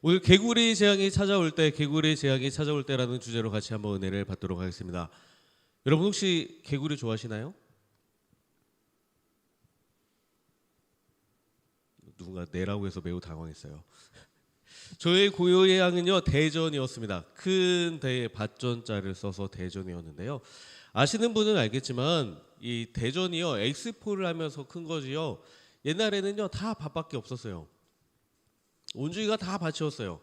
오늘 개구리 재앙이 찾아올 때, 개구리 재앙이 찾아올 때라는 주제로 같이 한번 은혜를 받도록 하겠습니다. 여러분 혹시 개구리 좋아하시나요? 누군가 내라고 해서 매우 당황했어요. 저의 고요예양은요 대전이었습니다. 큰대 밭전자를 써서 대전이었는데요. 아시는 분은 알겠지만 이 대전이요 엑스포를 하면서 큰 거지요. 옛날에는요 다 밭밖에 없었어요. 온주기가 다 밭이었어요.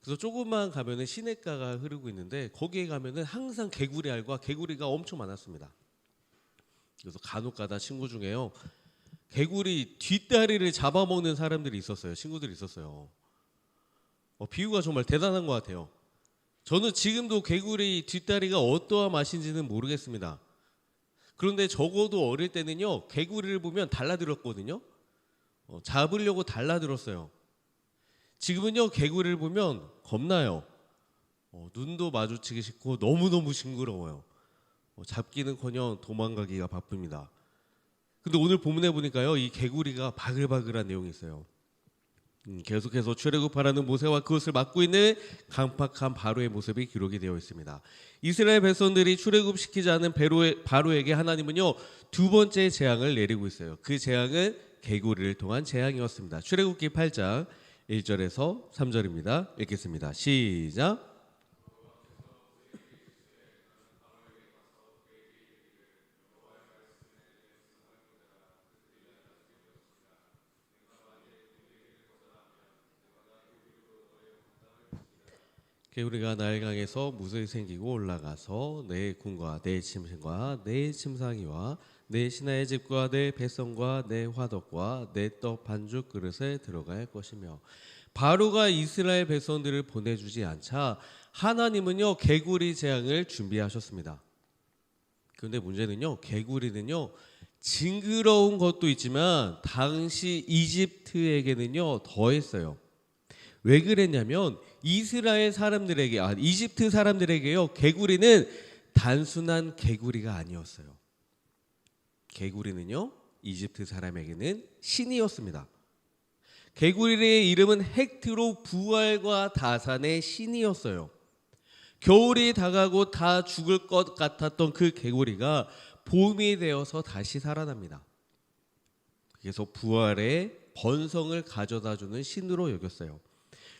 그래서 조금만 가면은 시냇가가 흐르고 있는데 거기에 가면은 항상 개구리 알과 개구리가 엄청 많았습니다. 그래서 간혹가다 친구 중에요 개구리 뒷다리를 잡아먹는 사람들이 있었어요. 친구들이 있었어요. 어, 비유가 정말 대단한 것 같아요. 저는 지금도 개구리 뒷다리가 어떠한 맛인지는 모르겠습니다. 그런데 적어도 어릴 때는요, 개구리를 보면 달라들었거든요. 어, 잡으려고 달라들었어요. 지금은요, 개구리를 보면 겁나요. 어, 눈도 마주치기 싫고 너무너무 징그러워요. 어, 잡기는커녕 도망가기가 바쁩니다. 근데 오늘 본문에 보니까요, 이 개구리가 바글바글한 내용이 있어요. 음, 계속해서 출애굽하라는 모세와 그것을 막고 있는 강팍한 바로의 모습이 기록이 되어 있습니다. 이스라엘 백성들이 출애굽시키지 않은 베로의, 바로에게 하나님은요 두 번째 재앙을 내리고 있어요. 그 재앙은 개구리를 통한 재앙이었습니다. 출애굽기 8장 1절에서 3절입니다. 읽겠습니다. 시작. 개구리가 나일강에서 무수히 생기고 올라가서 내 군과 내 짐승과 내 침상이와 내 신하의 집과 내 백성과 내 화덕과 내 떡 반죽 그릇에 들어갈 것이며 바로가 이스라엘 백성들을 보내주지 않자 하나님은요 개구리 재앙을 준비하셨습니다. 그런데 문제는요 개구리는요 징그러운 것도 있지만 당시 이집트에게는요 더했어요. 왜 그랬냐면 이스라엘 사람들에게 아 이집트 사람들에게요 개구리는 단순한 개구리가 아니었어요. 개구리는요 이집트 사람에게는 신이었습니다. 개구리의 이름은 헥트로 부활과 다산의 신이었어요. 겨울이 다가고 다 죽을 것 같았던 그 개구리가 봄이 되어서 다시 살아납니다. 그래서 부활의 번성을 가져다 주는 신으로 여겼어요.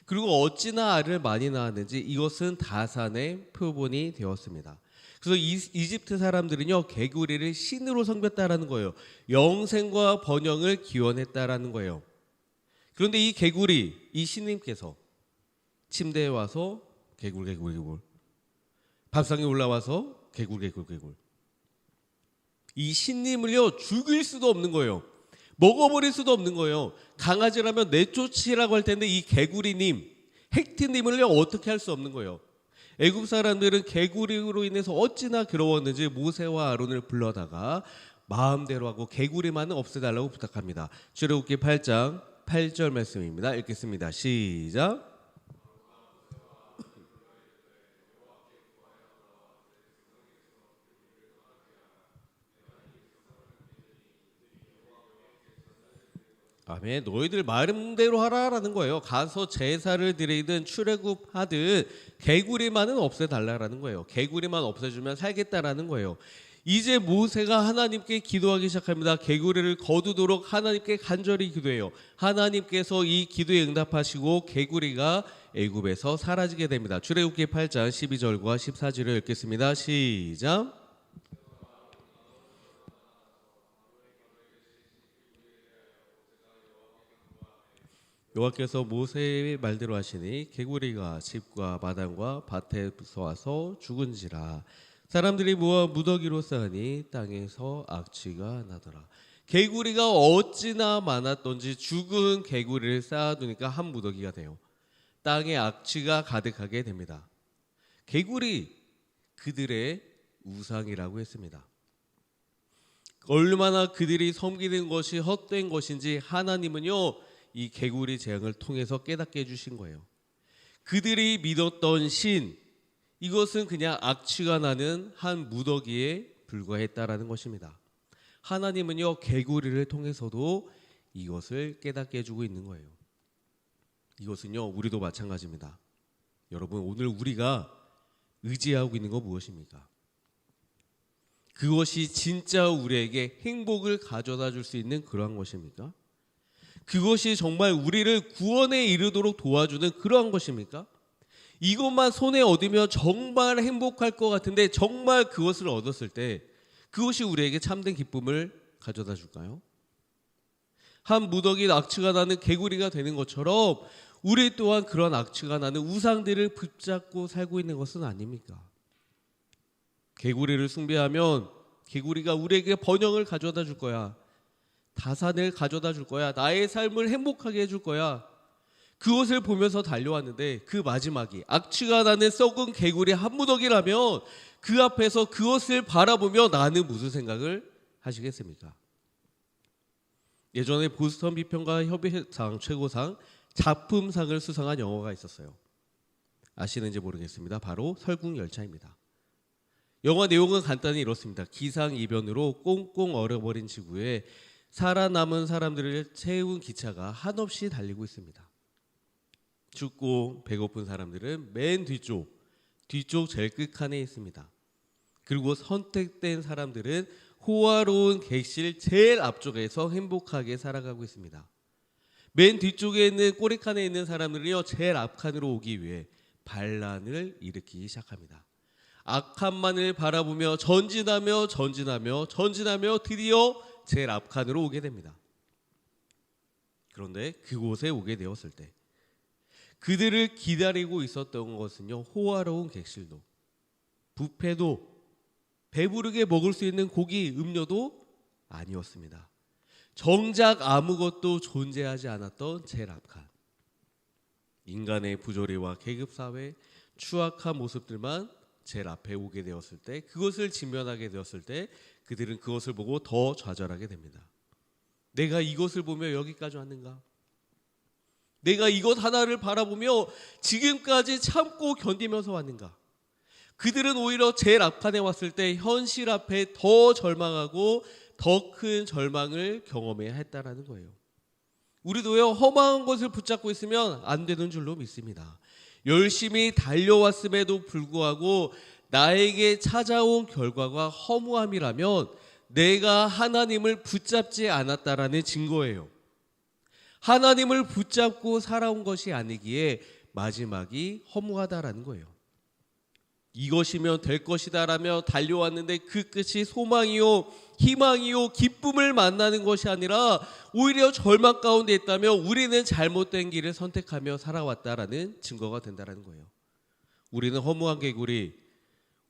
그리고 어찌나 알을 많이 낳았는지 이것은 다산의 표본이 되었습니다. 그래서 이 집트 사람들은요 개구리를 신으로 섬겼다라는 거예요. 영생과 번영을 기원했다라는 거예요. 그런데 이 개구리 이 신님께서 침대에 와서 개굴 개굴 개굴 밥상에 올라와서 개굴 개굴 개굴 이 신님을요 죽일 수도 없는 거예요. 먹어버릴 수도 없는 거예요. 강아지라면 내쫓으라고 할 텐데 이 개구리님, 헥트님을요 어떻게 할 수 없는 거예요. 애굽 사람들은 개구리로 인해서 어찌나 괴로웠는지 모세와 아론을 불러다가 마음대로 하고 개구리만은 없애달라고 부탁합니다. 출애굽기 8장 8절 말씀입니다. 읽겠습니다. 시작. 아멘. 너희들 마음대로 하라라는 거예요. 가서 제사를 드리든 출애굽 하든 개구리만은 없애달라라는 거예요. 개구리만 없애주면 살겠다라는 거예요. 이제 모세가 하나님께 기도하기 시작합니다. 개구리를 거두도록 하나님께 간절히 기도해요. 하나님께서 이 기도에 응답하시고 개구리가 애굽에서 사라지게 됩니다. 출애굽기 8장 12절과 14절을 읽겠습니다. 시작. 여호와께서 모세의 말대로 하시니 개구리가 집과 마당과 밭에 서 와서 죽은지라 사람들이 모아 무더기로 쌓으니 땅에서 악취가 나더라. 개구리가 어찌나 많았던지 죽은 개구리를 쌓아두니까 한 무더기가 돼요. 땅에 악취가 가득하게 됩니다. 개구리 그들의 우상이라고 했습니다. 얼마나 그들이 섬기는 것이 헛된 것인지 하나님은요 이 개구리 재앙을 통해서 깨닫게 해주신 거예요. 그들이 믿었던 신, 이것은 그냥 악취가 나는 한 무더기에 불과했다라는 것입니다. 하나님은요, 개구리를 통해서도 이것을 깨닫게 해주고 있는 거예요. 이것은요 우리도 마찬가지입니다. 여러분 오늘 우리가 의지하고 있는 거 무엇입니까? 그것이 진짜 우리에게 행복을 가져다 줄 수 있는 그러한 것입니까? 그것이 정말 우리를 구원에 이르도록 도와주는 그러한 것입니까? 이것만 손에 얻으면 정말 행복할 것 같은데 정말 그것을 얻었을 때 그것이 우리에게 참된 기쁨을 가져다 줄까요? 한 무더기 악취가 나는 개구리가 되는 것처럼 우리 또한 그런 악취가 나는 우상들을 붙잡고 살고 있는 것은 아닙니까? 개구리를 숭배하면 개구리가 우리에게 번영을 가져다 줄 거야. 다산을 가져다 줄 거야. 나의 삶을 행복하게 해줄 거야. 그것을 보면서 달려왔는데 그 마지막이 악취가 나는 썩은 개구리 한 무더기라면 그 앞에서 그것을 바라보며 나는 무슨 생각을 하시겠습니까? 예전에 보스턴 비평가 협의상 최고상 작품상을 수상한 영화가 있었어요. 아시는지 모르겠습니다. 바로 설국열차입니다. 영화 내용은 간단히 이렇습니다. 기상이변으로 꽁꽁 얼어버린 지구에 살아남은 사람들을 채운 기차가 한없이 달리고 있습니다. 춥고 배고픈 사람들은 맨 뒤쪽, 뒤쪽 제일 끝칸에 있습니다. 그리고 선택된 사람들은 호화로운 객실 제일 앞쪽에서 행복하게 살아가고 있습니다. 맨 뒤쪽에 있는 꼬리칸에 있는 사람들이요 제일 앞칸으로 오기 위해 반란을 일으키기 시작합니다. 악한만을 바라보며 전진하며 전진하며 전진하며 드디어 제일 앞칸으로 오게 됩니다. 그런데 그곳에 오게 되었을 때 그들을 기다리고 있었던 것은요 호화로운 객실도 부패도 배부르게 먹을 수 있는 고기 음료도 아니었습니다. 정작 아무것도 존재하지 않았던 제일 앞칸 인간의 부조리와 계급 사회 추악한 모습들만 제일 앞에 오게 되었을 때 그것을 직면하게 되었을 때 그들은 그것을 보고 더 좌절하게 됩니다. 내가 이것을 보며 여기까지 왔는가? 내가 이것 하나를 바라보며 지금까지 참고 견디면서 왔는가? 그들은 오히려 제일 앞칸에 왔을 때 현실 앞에 더 절망하고 더 큰 절망을 경험해야 했다라는 거예요. 우리도요 허망한 것을 붙잡고 있으면 안 되는 줄로 믿습니다. 열심히 달려왔음에도 불구하고 나에게 찾아온 결과가 허무함이라면 내가 하나님을 붙잡지 않았다라는 증거예요. 하나님을 붙잡고 살아온 것이 아니기에 마지막이 허무하다라는 거예요. 이것이면 될 것이다라며 달려왔는데 그 끝이 소망이요, 희망이요, 기쁨을 만나는 것이 아니라 오히려 절망 가운데 있다며 우리는 잘못된 길을 선택하며 살아왔다라는 증거가 된다라는 거예요. 우리는 허무한 개구리,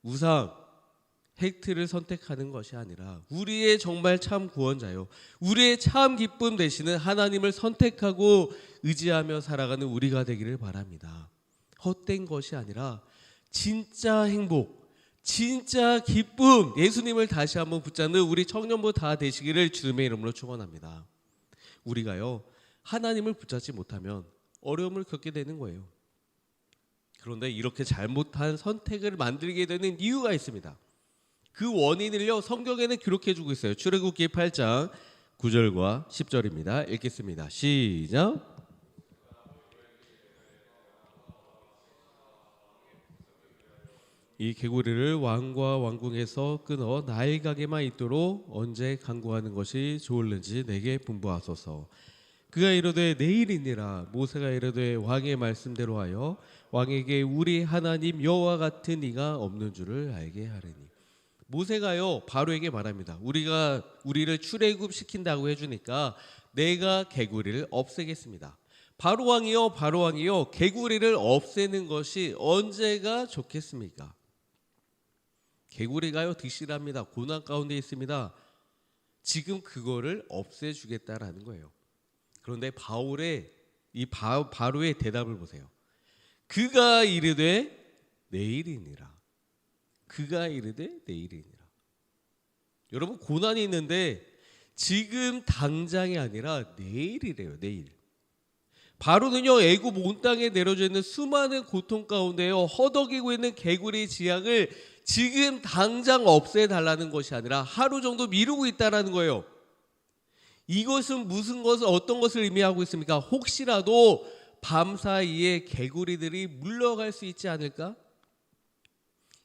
우상, 획트를 선택하는 것이 아니라 우리의 정말 참 구원자요. 우리의 참 기쁨 되시는 하나님을 선택하고 의지하며 살아가는 우리가 되기를 바랍니다. 헛된 것이 아니라 진짜 행복, 진짜 기쁨, 예수님을 다시 한번 붙잡는 우리 청년부 다 되시기를 주님의 이름으로 축원합니다. 우리가요 하나님을 붙잡지 못하면 어려움을 겪게 되는 거예요. 그런데 이렇게 잘못한 선택을 만들게 되는 이유가 있습니다. 그 원인을요 성경에는 기록해 주고 있어요. 출애굽기 8장 9절과 10절입니다. 읽겠습니다. 시작. 이 개구리를 왕과 왕궁에서 끊어 나일가게만 있도록 언제 강구하는 것이 좋을는지 내게 분부하소서. 그가 이르되 내일이니라 모세가 이르되 왕의 말씀대로 하여 왕에게 우리 하나님 여호와 같은 이가 없는 줄을 알게 하리니 모세가요 바로에게 말합니다. 우리가 우리를 출애굽 시킨다고 해주니까 내가 개구리를 없애겠습니다. 바로 왕이요 바로 왕이요 개구리를 없애는 것이 언제가 좋겠습니까? 개구리가요 득실합니다. 고난 가운데 있습니다. 지금 그거를 없애주겠다라는 거예요. 그런데 바울의 이 바, 바로의 대답을 보세요. 그가 이르되 내일이니라. 그가 이르되 내일이니라. 여러분 고난이 있는데 지금 당장이 아니라 내일이래요. 내일. 바로는요 애굽 온 땅에 내려져 있는 수많은 고통 가운데요 허덕이고 있는 개구리 지향을 지금 당장 없애달라는 것이 아니라 하루 정도 미루고 있다라는 거예요. 이것은 무슨 것을 어떤 것을 의미하고 있습니까? 혹시라도 밤 사이에 개구리들이 물러갈 수 있지 않을까?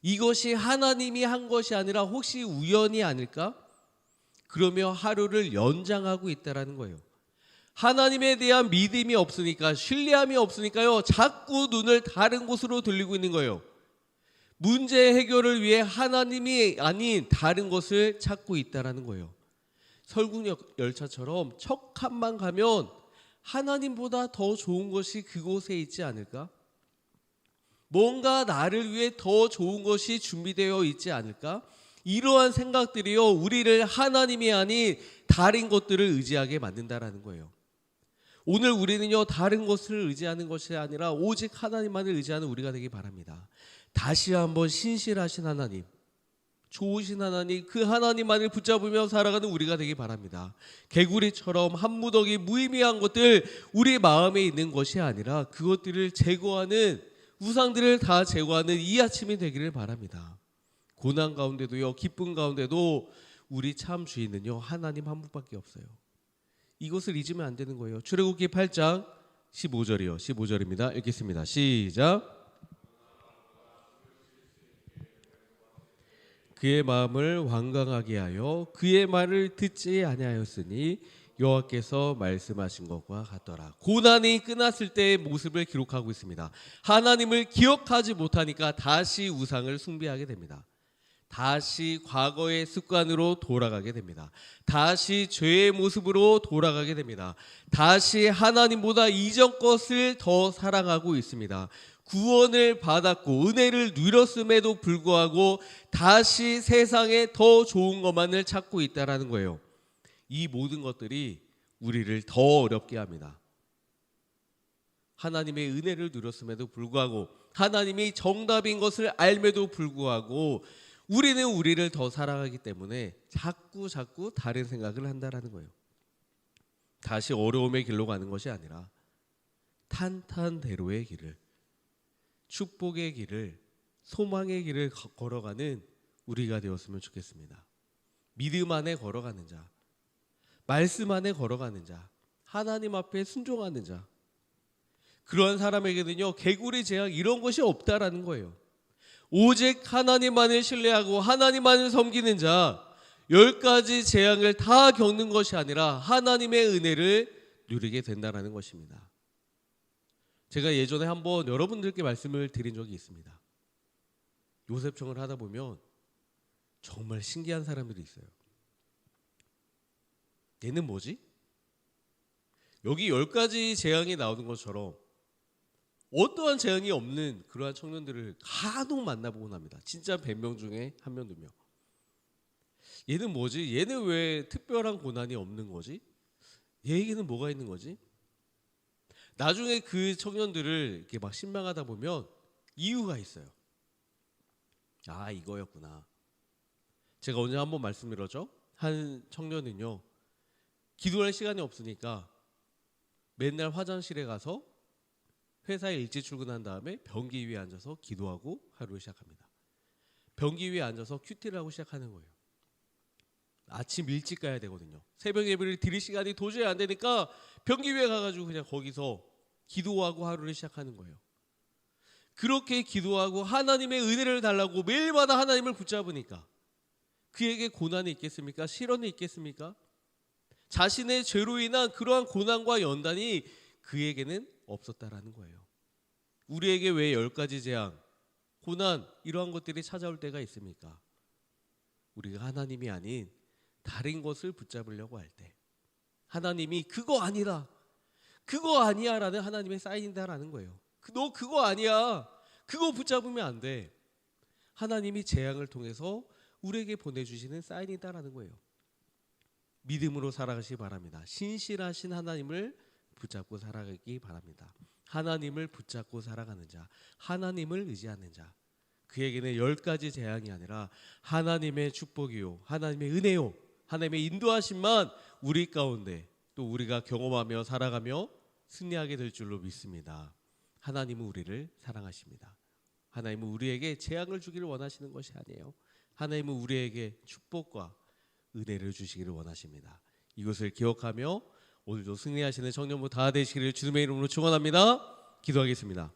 이것이 하나님이 한 것이 아니라 혹시 우연이 아닐까? 그러며 하루를 연장하고 있다라는 거예요. 하나님에 대한 믿음이 없으니까 신뢰함이 없으니까요. 자꾸 눈을 다른 곳으로 돌리고 있는 거예요. 문제 해결을 위해 하나님이 아닌 다른 것을 찾고 있다라는 거예요. 설국역 열차처럼 척함만 가면 하나님보다 더 좋은 것이 그곳에 있지 않을까? 뭔가 나를 위해 더 좋은 것이 준비되어 있지 않을까? 이러한 생각들이요, 우리를 하나님이 아닌 다른 것들을 의지하게 만든다라는 거예요. 오늘 우리는요, 다른 것을 의지하는 것이 아니라 오직 하나님만을 의지하는 우리가 되기 바랍니다. 다시 한번 신실하신 하나님, 좋으신 하나님, 그 하나님만을 붙잡으며 살아가는 우리가 되기 바랍니다. 개구리처럼 한 무더기 무의미한 것들 우리 마음에 있는 것이 아니라 그것들을 제거하는 우상들을 다 제거하는 이 아침이 되기를 바랍니다. 고난 가운데도요, 기쁨 가운데도 우리 참 주인은요, 하나님 한 분밖에 없어요. 이것을 잊으면 안 되는 거예요. 출애굽기 8장 15절이요. 15절입니다. 읽겠습니다. 시작. 그의 마음을 완강하게 하여 그의 말을 듣지 아니하였으니 여호와께서 말씀하신 것과 같더라. 고난이 끝났을 때의 모습을 기록하고 있습니다. 하나님을 기억하지 못하니까 다시 우상을 숭배하게 됩니다. 다시 과거의 습관으로 돌아가게 됩니다. 다시 죄의 모습으로 돌아가게 됩니다. 다시 하나님보다 이전 것을 더 사랑하고 있습니다. 구원을 받았고 은혜를 누렸음에도 불구하고 다시 세상에 더 좋은 것만을 찾고 있다라는 거예요. 이 모든 것들이 우리를 더 어렵게 합니다. 하나님의 은혜를 누렸음에도 불구하고 하나님이 정답인 것을 알매도 불구하고 우리는 우리를 더 사랑하기 때문에 자꾸 자꾸 다른 생각을 한다라는 거예요. 다시 어려움의 길로 가는 것이 아니라 탄탄대로의 길을 축복의 길을 소망의 길을 걸어가는 우리가 되었으면 좋겠습니다. 믿음 안에 걸어가는 자, 말씀 안에 걸어가는 자, 하나님 앞에 순종하는 자. 그러한 사람에게는요, 개구리 재앙 이런 것이 없다라는 거예요. 오직 하나님만을 신뢰하고 하나님만을 섬기는 자, 열 가지 재앙을 다 겪는 것이 아니라 하나님의 은혜를 누리게 된다라는 것입니다. 제가 예전에 한번 여러분들께 말씀을 드린 적이 있습니다. 요셉청을 하다 보면 정말 신기한 사람들이 있어요. 얘는 뭐지? 여기 열 가지 재앙이 나오는 것처럼 어떠한 재앙이 없는 그러한 청년들을 간혹 만나보곤 합니다. 진짜 100명 중에 한 명, 두 명. 얘는 뭐지? 얘는 왜 특별한 고난이 없는 거지? 얘에게는 뭐가 있는 거지? 나중에 그 청년들을 이렇게 막 신망하다 보면 이유가 있어요. 아, 이거였구나. 제가 언제 한번 말씀드렸죠? 한 청년은요, 기도할 시간이 없으니까 맨날 화장실에 가서 회사에 일찍 출근한 다음에 변기 위에 앉아서 기도하고 하루를 시작합니다. 변기 위에 앉아서 큐티를 하고 시작하는 거예요. 아침 일찍 가야 되거든요. 새벽 예배를 드릴 시간이 도저히 안 되니까 변기 위에 가가지고 그냥 거기서 기도하고 하루를 시작하는 거예요. 그렇게 기도하고 하나님의 은혜를 달라고 매일마다 하나님을 붙잡으니까 그에게 고난이 있겠습니까? 실언이 있겠습니까? 자신의 죄로 인한 그러한 고난과 연단이 그에게는 없었다라는 거예요. 우리에게 왜 열 가지 재앙, 고난 이러한 것들이 찾아올 때가 있습니까? 우리가 하나님이 아닌 다른 것을 붙잡으려고 할 때, 하나님이 그거 아니다, 그거 아니야라는 하나님의 사인이다라는 거예요. 그, 너 그거 아니야, 그거 붙잡으면 안 돼. 하나님이 재앙을 통해서 우리에게 보내주시는 사인이다라는 거예요. 믿음으로 살아가시기 바랍니다. 신실하신 하나님을 붙잡고 살아가기 바랍니다. 하나님을 붙잡고 살아가는 자, 하나님을 의지하는 자. 그에게는 열 가지 재앙이 아니라 하나님의 축복이요, 하나님의 은혜요, 하나님의 인도하심만 우리 가운데 또 우리가 경험하며 살아가며 승리하게 될 줄로 믿습니다. 하나님은 우리를 사랑하십니다. 하나님은 우리에게 재앙을 주기를 원하시는 것이 아니에요. 하나님은 우리에게 축복과 은혜를 주시기를 원하십니다. 이것을 기억하며 오늘도 승리하시는 청년부 다 되시기를 주님의 이름으로 축원합니다. 기도하겠습니다.